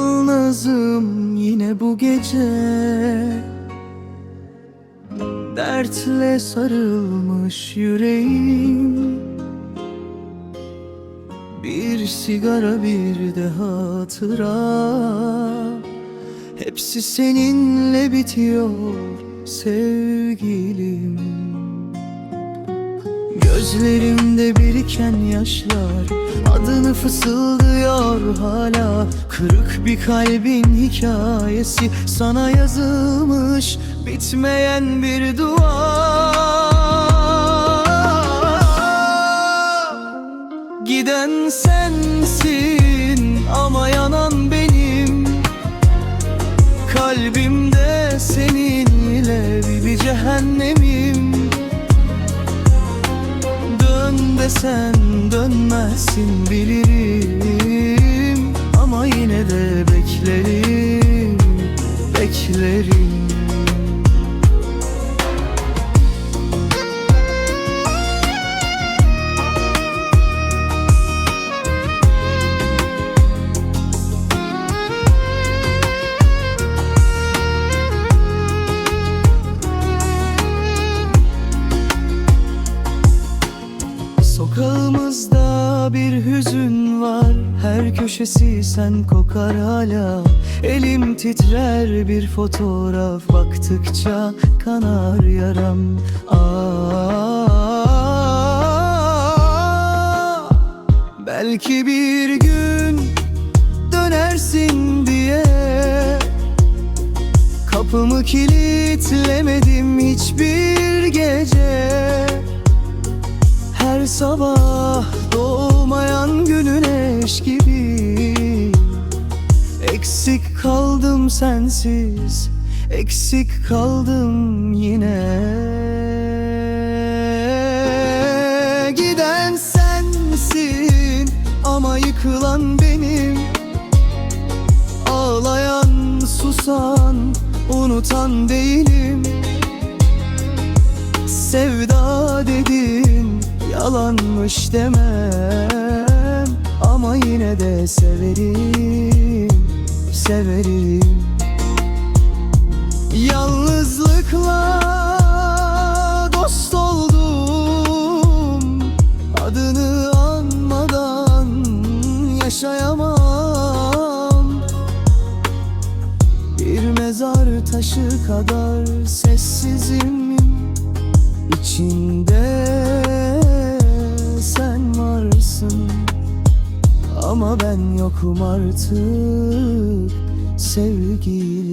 yalnızım yine bu gece. Dertle sarılmış yüreğim. Bir sigara bir de hatıra. Hepsi seninle bitiyor sevgilim Gözlerimde biriken yaşlar Adını fısıldıyor hala. Kırık bir kalbin hikayesi Sana yazılmış bitmeyen bir dua. Giden sensin ama yanan benim. Kalbimde desen dönmezsin bilirim Sokağımızda bir hüzün var. Her köşesi sen kokar hala. Elim titrer bir fotoğraf. Baktıkça kanar yaram. Aa, Belki bir gün dönersin diye. Kapımı kilitlemedim hiçbir sabah doğmayan günün eş gibi. Eksik kaldım sensiz Eksik kaldım yine. Giden sensin ama yıkılan benim. Ağlayan, susan, unutan değilim. Sevda yalanmış demem. Ama yine de severim, severim. Yalnızlıkla dost oldum. Adını anmadan yaşayamam. Bir mezar taşı kadar sessizim Ama ben yokum artık sevgilim